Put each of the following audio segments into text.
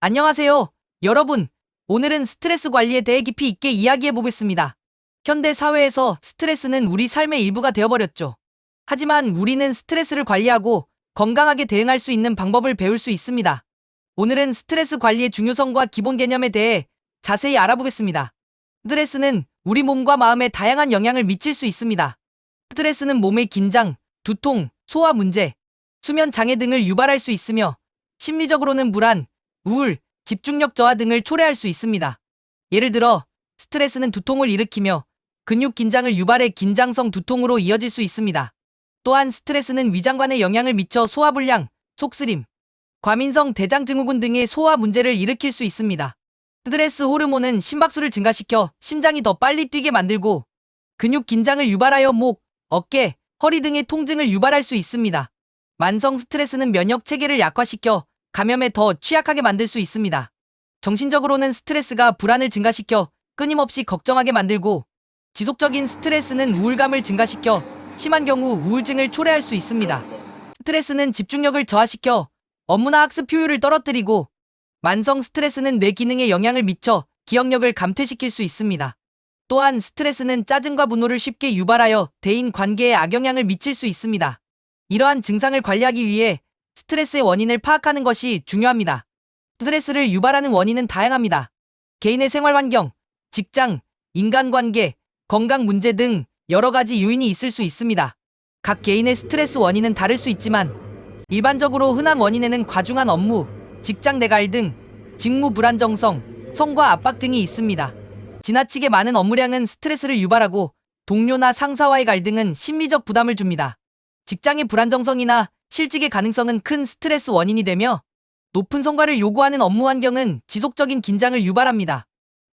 안녕하세요. 여러분, 오늘은 스트레스 관리에 대해 깊이 있게 이야기해 보겠습니다. 현대 사회에서 스트레스는 우리 삶의 일부가 되어버렸죠. 하지만 우리는 스트레스를 관리하고 건강하게 대응할 수 있는 방법을 배울 수 있습니다. 오늘은 스트레스 관리의 중요성과 기본 개념에 대해 자세히 알아보겠습니다. 스트레스는 우리 몸과 마음에 다양한 영향을 미칠 수 있습니다. 스트레스는 몸의 긴장, 두통, 소화 문제, 수면 장애 등을 유발할 수 있으며 심리적으로는 불안, 우울, 집중력 저하 등을 초래할 수 있습니다. 예를 들어 스트레스는 두통을 일으키며 근육 긴장을 유발해 긴장성 두통으로 이어질 수 있습니다. 또한 스트레스는 위장관에 영향을 미쳐 소화불량, 속쓰림, 과민성 대장증후군 등의 소화 문제를 일으킬 수 있습니다. 스트레스 호르몬은 심박수를 증가시켜 심장이 더 빨리 뛰게 만들고 근육 긴장을 유발하여 목, 어깨, 허리 등의 통증을 유발할 수 있습니다. 만성 스트레스는 면역 체계를 약화시켜 감염에 더 취약하게 만들 수 있습니다. 정신적으로는 스트레스가 불안을 증가시켜 끊임없이 걱정하게 만들고 지속적인 스트레스는 우울감을 증가시켜 심한 경우 우울증을 초래할 수 있습니다. 스트레스는 집중력을 저하시켜 업무나 학습 효율을 떨어뜨리고 만성 스트레스는 뇌 기능에 영향을 미쳐 기억력을 감퇴시킬 수 있습니다. 또한 스트레스는 짜증과 분노를 쉽게 유발하여 대인 관계에 악영향을 미칠 수 있습니다. 이러한 증상을 관리하기 위해 스트레스의 원인을 파악하는 것이 중요합니다. 스트레스를 유발하는 원인은 다양합니다. 개인의 생활 환경, 직장, 인간관계, 건강 문제 등 여러 가지 요인이 있을 수 있습니다. 각 개인의 스트레스 원인은 다를 수 있지만 일반적으로 흔한 원인에는 과중한 업무, 직장 내 갈 등, 직무 불안정성, 성과 압박 등이 있습니다. 지나치게 많은 업무량은 스트레스를 유발하고 동료나 상사와의 갈등은 심리적 부담을 줍니다. 직장의 불안정성이나 실직의 가능성은 큰 스트레스 원인이 되며 높은 성과를 요구하는 업무 환경은 지속적인 긴장을 유발합니다.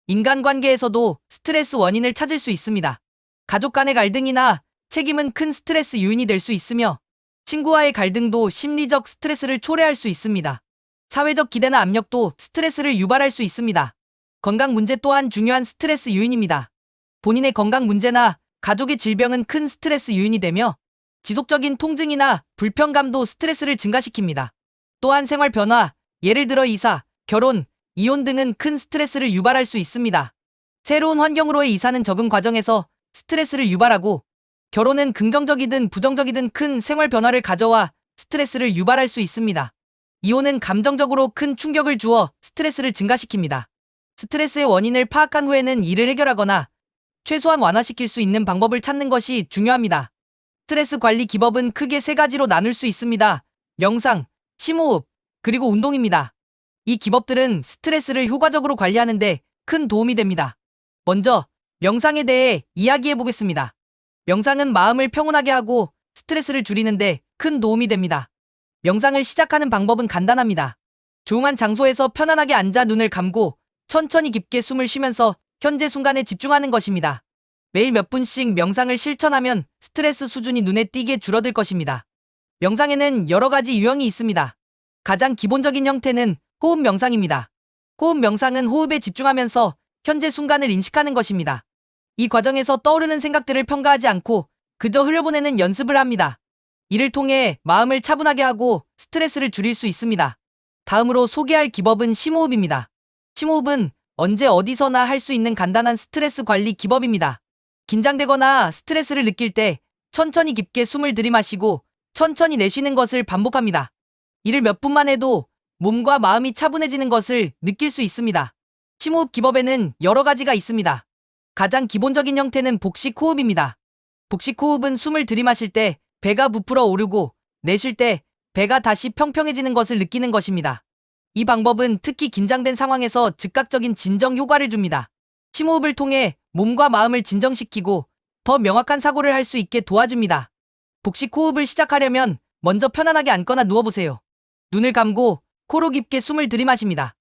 인간관계에서도 스트레스 원인을 찾을 수 있습니다. 가족 간의 갈등이나 책임은 큰 스트레스 요인이 될 수 있으며 친구와의 갈등도 심리적 스트레스를 초래할 수 있습니다. 사회적 기대나 압력도 스트레스를 유발할 수 있습니다. 건강 문제 또한 중요한 스트레스 요인입니다. 본인의 건강 문제나 가족의 질병은 큰 스트레스 요인이 되며 지속적인 통증이나 불편감도 스트레스를 증가시킵니다. 또한 생활 변화, 예를 들어 이사, 결혼, 이혼 등은 큰 스트레스를 유발할 수 있습니다. 새로운 환경으로의 이사는 적응 과정에서 스트레스를 유발하고 결혼은 긍정적이든 부정적이든 큰 생활 변화를 가져와 스트레스를 유발할 수 있습니다. 이혼은 감정적으로 큰 충격을 주어 스트레스를 증가시킵니다. 스트레스의 원인을 파악한 후에는 이를 해결하거나 최소한 완화시킬 수 있는 방법을 찾는 것이 중요합니다. 스트레스 관리 기법은 크게 세 가지로 나눌 수 있습니다. 명상, 심호흡, 그리고 운동입니다. 이 기법들은 스트레스를 효과적으로 관리하는데 큰 도움이 됩니다. 먼저 명상에 대해 이야기해 보겠습니다. 명상은 마음을 평온하게 하고 스트레스를 줄이는데 큰 도움이 됩니다. 명상을 시작하는 방법은 간단합니다. 조용한 장소에서 편안하게 앉아 눈을 감고 천천히 깊게 숨을 쉬면서 현재 순간에 집중하는 것입니다. 매일 몇 분씩 명상을 실천하면 스트레스 수준이 눈에 띄게 줄어들 것입니다. 명상에는 여러 가지 유형이 있습니다. 가장 기본적인 형태는 호흡 명상입니다. 호흡 명상은 호흡에 집중하면서 현재 순간을 인식하는 것입니다. 이 과정에서 떠오르는 생각들을 평가하지 않고 그저 흘려보내는 연습을 합니다. 이를 통해 마음을 차분하게 하고 스트레스를 줄일 수 있습니다. 다음으로 소개할 기법은 심호흡입니다. 심호흡은 언제 어디서나 할 수 있는 간단한 스트레스 관리 기법입니다. 긴장되거나 스트레스를 느낄 때 천천히 깊게 숨을 들이마시고 천천히 내쉬는 것을 반복합니다. 이를 몇 분만 해도 몸과 마음이 차분해지는 것을 느낄 수 있습니다. 심호흡 기법에는 여러 가지가 있습니다. 가장 기본적인 형태는 복식 호흡입니다. 복식 호흡은 숨을 들이마실 때 배가 부풀어 오르고 내쉴 때 배가 다시 평평해지는 것을 느끼는 것입니다. 이 방법은 특히 긴장된 상황에서 즉각적인 진정 효과를 줍니다. 심호흡을 통해 몸과 마음을 진정시키고 더 명확한 사고를 할 수 있게 도와줍니다. 복식 호흡을 시작하려면 먼저 편안하게 앉거나 누워보세요. 눈을 감고 코로 깊게 숨을 들이마십니다.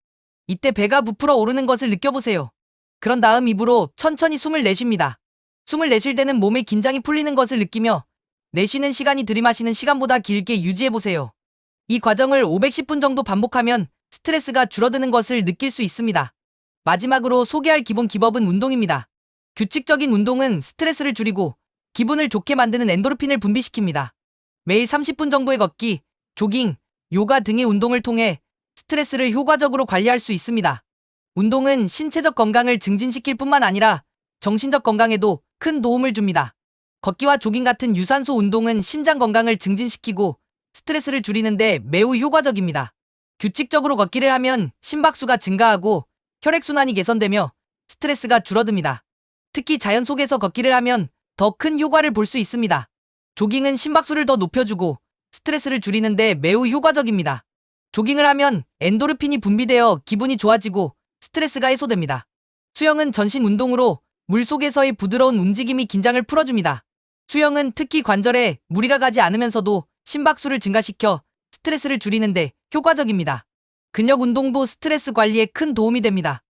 이때 배가 부풀어 오르는 것을 느껴보세요. 그런 다음 입으로 천천히 숨을 내쉽니다. 숨을 내쉴 때는 몸의 긴장이 풀리는 것을 느끼며 내쉬는 시간이 들이마시는 시간보다 길게 유지해보세요. 이 과정을 510분 정도 반복하면 스트레스가 줄어드는 것을 느낄 수 있습니다. 마지막으로 소개할 기본 기법은 운동입니다. 규칙적인 운동은 스트레스를 줄이고 기분을 좋게 만드는 엔도르핀을 분비시킵니다. 매일 30분 정도의 걷기, 조깅, 요가 등의 운동을 통해 스트레스를 효과적으로 관리할 수 있습니다. 운동은 신체적 건강을 증진시킬 뿐만 아니라 정신적 건강에도 큰 도움을 줍니다. 걷기와 조깅 같은 유산소 운동은 심장 건강을 증진시키고 스트레스를 줄이는데 매우 효과적입니다. 규칙적으로 걷기를 하면 심박수가 증가하고 혈액순환이 개선되며 스트레스가 줄어듭니다. 특히 자연 속에서 걷기를 하면 더 큰 효과를 볼 수 있습니다. 조깅은 심박수를 더 높여주고 스트레스를 줄이는데 매우 효과적입니다. 조깅을 하면 엔도르핀이 분비되어 기분이 좋아지고 스트레스가 해소됩니다. 수영은 전신 운동으로 물 속에서의 부드러운 움직임이 긴장을 풀어줍니다. 수영은 특히 관절에 무리가 가지 않으면서도 심박수를 증가시켜 스트레스를 줄이는데 효과적입니다. 근력 운동도 스트레스 관리에 큰 도움이 됩니다.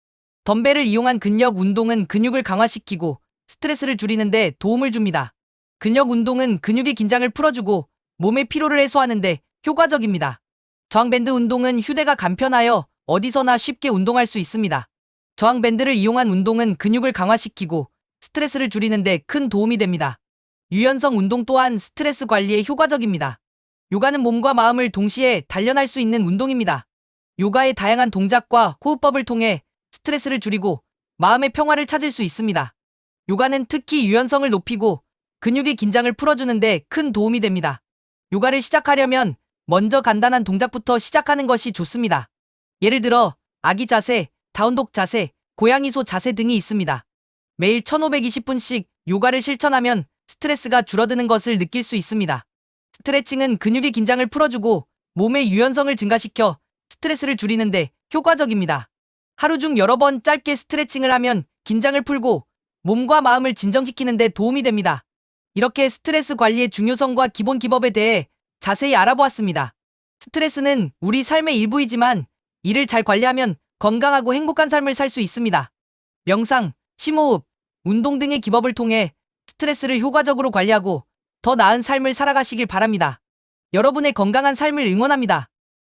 덤벨을 이용한 근력 운동은 근육을 강화시키고 스트레스를 줄이는데 도움을 줍니다. 근력 운동은 근육의 긴장을 풀어주고 몸의 피로를 해소하는데 효과적입니다. 저항밴드 운동은 휴대가 간편하여 어디서나 쉽게 운동할 수 있습니다. 저항밴드를 이용한 운동은 근육을 강화시키고 스트레스를 줄이는데 큰 도움이 됩니다. 유연성 운동 또한 스트레스 관리에 효과적입니다. 요가는 몸과 마음을 동시에 단련할 수 있는 운동입니다. 요가의 다양한 동작과 호흡법을 통해 스트레스를 줄이고 마음의 평화를 찾을 수 있습니다. 요가는 특히 유연성을 높이고 근육의 긴장을 풀어주는데 큰 도움이 됩니다. 요가를 시작하려면 먼저 간단한 동작부터 시작하는 것이 좋습니다. 예를 들어 아기 자세, 다운독 자세, 고양이소 자세 등이 있습니다. 매일 1520분씩 요가를 실천하면 스트레스가 줄어드는 것을 느낄 수 있습니다. 스트레칭은 근육의 긴장을 풀어주고 몸의 유연성을 증가시켜 스트레스를 줄이는데 효과적입니다. 하루 중 여러 번 짧게 스트레칭을 하면 긴장을 풀고 몸과 마음을 진정시키는 데 도움이 됩니다. 이렇게 스트레스 관리의 중요성과 기본 기법에 대해 자세히 알아보았습니다. 스트레스는 우리 삶의 일부이지만 이를 잘 관리하면 건강하고 행복한 삶을 살 수 있습니다. 명상, 심호흡, 운동 등의 기법을 통해 스트레스를 효과적으로 관리하고 더 나은 삶을 살아가시길 바랍니다. 여러분의 건강한 삶을 응원합니다.